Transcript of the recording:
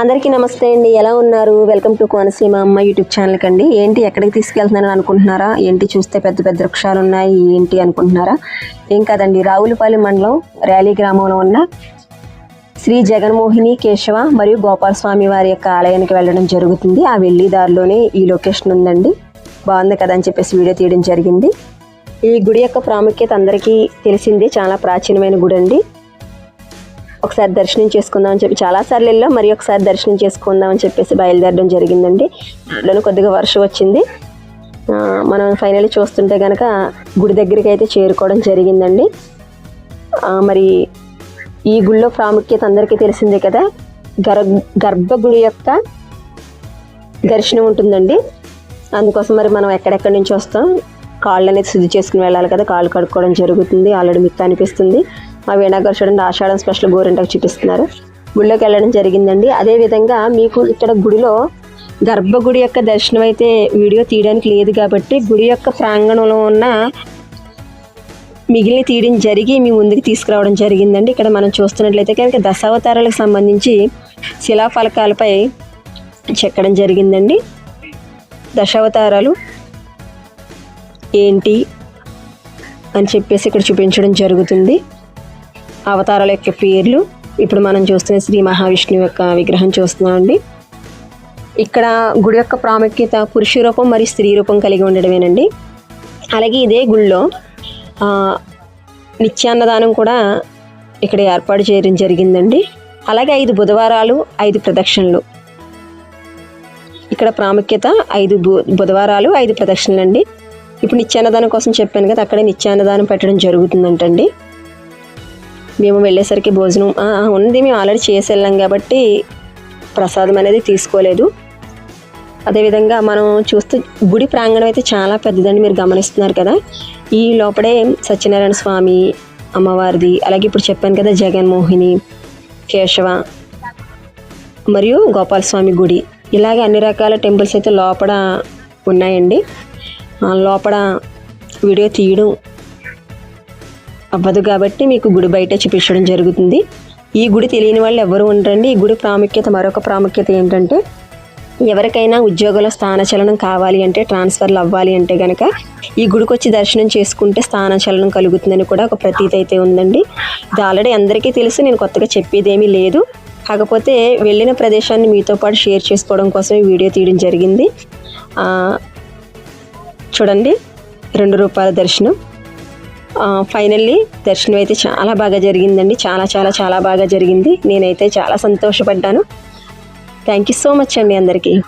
అందరికీ నమస్తే అండి. ఎలా ఉన్నారు? వెల్కమ్ టు కోనసీమ అమ్మ యూట్యూబ్ ఛానల్కి అండి ఏంటి ఎక్కడికి తీసుకెళ్తున్నానని అనుకుంటున్నారా? ఏంటి చూస్తే పెద్ద పెద్ద వృక్షాలు ఉన్నాయి ఏంటి అనుకుంటున్నారా? ఏం కాదండి. రావులపల్లి మండలం ర్యాలీ గ్రామంలో ఉన్న శ్రీ జగన్మోహిని కేశవ మరియు గోపాలస్వామి వారి యొక్క ఆలయానికి వెళ్ళడం జరుగుతుంది. ఆ వెళ్ళి దారిలోనే ఈ లొకేషన్ ఉందండి. బాగుంది కదా అని చెప్పేసి వీడియో తీయడం జరిగింది. ఈ గుడి యొక్క ప్రాముఖ్యత అందరికీ తెలిసిందే. చాలా ప్రాచీనమైన గుడి అండి ఒకసారి దర్శనం చేసుకుందాం అని చెప్పి చాలాసార్లు వెళ్ళాం. మరి ఒకసారి దర్శనం చేసుకుందాం అని చెప్పేసి బయలుదేరడం జరిగిందండి. దాంట్లోనే కొద్దిగా వర్షం వచ్చింది. మనం ఫైనల్ చూస్తుంటే కనుక గుడి దగ్గరికి అయితే చేరుకోవడం జరిగిందండి. మరి ఈ గుడిలో ప్రాముఖ్యత అందరికీ తెలిసిందే కదా గర్ గర్భగుడి యొక్క దర్శనం ఉంటుందండి. అందుకోసం మరి మనం ఎక్కడెక్కడి నుంచి వస్తాం కాళ్ళు అనేది శుద్ధి చేసుకుని వెళ్ళాలి కదా కాళ్ళు కడుక్కోవడం జరుగుతుంది ఆల్రెడీ మీకు కనిపిస్తుంది మా వీణాగారు చూడండి ఆషాఢం స్పెషల్ గోరింటకు చూపిస్తున్నారు. గుడిలోకి వెళ్ళడం జరిగిందండి. అదేవిధంగా మీకు ఇక్కడ గుడిలో గర్భగుడి యొక్క దర్శనం అయితే వీడియో తీయడానికి లేదు కాబట్టి గుడి యొక్క ప్రాంగణంలో ఉన్న మిగిలిన తీయడం జరిగి మీ ముందుకు తీసుకురావడం జరిగిందండి. ఇక్కడ మనం చూస్తున్నట్లయితే కనుక దశావతారాలకు సంబంధించి శిలాఫలకాలపై చెక్కడం జరిగిందండి. దశావతారాలు ఏంటి అని చెప్పేసి ఇక్కడ చూపించడం జరుగుతుంది. అవతారాల యొక్క పేర్లు ఇప్పుడు మనం చూస్తున్న శ్రీ మహావిష్ణువు యొక్క విగ్రహం చూస్తున్నామండి ఇక్కడ గుడి యొక్క ప్రాముఖ్యత పురుష రూపం మరియు స్త్రీ రూపం కలిగి ఉండడమేనండి. అలాగే ఇదే గుడిలో నిత్యాన్నదానం కూడా ఇక్కడ ఏర్పాటు చేయడం జరిగిందండి. అలాగే ఐదు బుధవారాలు ఐదు ప్రదక్షిణలు. ఇక్కడ ప్రాముఖ్యత ఐదు బు- బుధవారాలు ఐదు ప్రదక్షిణలు అండి ఇప్పుడు నిత్యాన్నదానం కోసం చెప్పాను కదా అక్కడే నిత్యాన్నదానం పెట్టడం జరుగుతుందంటండి. మేము వెళ్ళేసరికి భోజనం ఉంది మేము ఆల్రెడీ చేసి వెళ్ళాం కాబట్టి ప్రసాదం అనేది తీసుకోలేదు. అదేవిధంగా మనం చూస్తే గుడి ప్రాంగణం అయితే చాలా పెద్దదండి మీరు గమనిస్తున్నారు కదా. ఈ లోపడే సత్యనారాయణ స్వామి అమ్మవారిది అలాగే ఇప్పుడు చెప్పాను కదా జగన్మోహిని కేశవ మరియు గోపాలస్వామి గుడి. ఇలాగే అన్ని రకాల టెంపుల్స్ అయితే లోపల ఉన్నాయండి. లోపల వీడియో తీయడం అవ్వదు కాబట్టి మీకు గుడి బయట చూపించడం జరుగుతుంది. ఈ గుడి తెలియని వాళ్ళు ఎవరు ఉండరండి. ఈ గుడి ప్రాముఖ్యత మరొక ప్రాముఖ్యత ఏంటంటే ఎవరికైనా ఉద్యోగంలో స్థానచలనం కావాలి అంటే ట్రాన్స్ఫర్లు అవ్వాలి అంటే కనుక ఈ గుడికి వచ్చి దర్శనం చేసుకుంటే స్థానచలనం కలుగుతుందని కూడా ఒక ప్రతీతి అయితే ఉందండి. ఇది ఆల్రెడీ అందరికీ తెలుసు. నేను కొత్తగా చెప్పేదేమీ లేదు. కాకపోతే వెళ్ళిన ప్రదేశాన్ని మీతో పాటు షేర్ చేసుకోవడం కోసం ఈ వీడియో తీయడం జరిగింది. చూడండి. రెండు రూపాయల దర్శనం. ఫైనల్లీ దర్శనం అయితే చాలా బాగా జరిగిందండి. చాలా చాలా చాలా బాగా జరిగింది. నేనైతే చాలా సంతోషపడ్డాను. థ్యాంక్ యూ సో మచ్ అండి అందరికీ.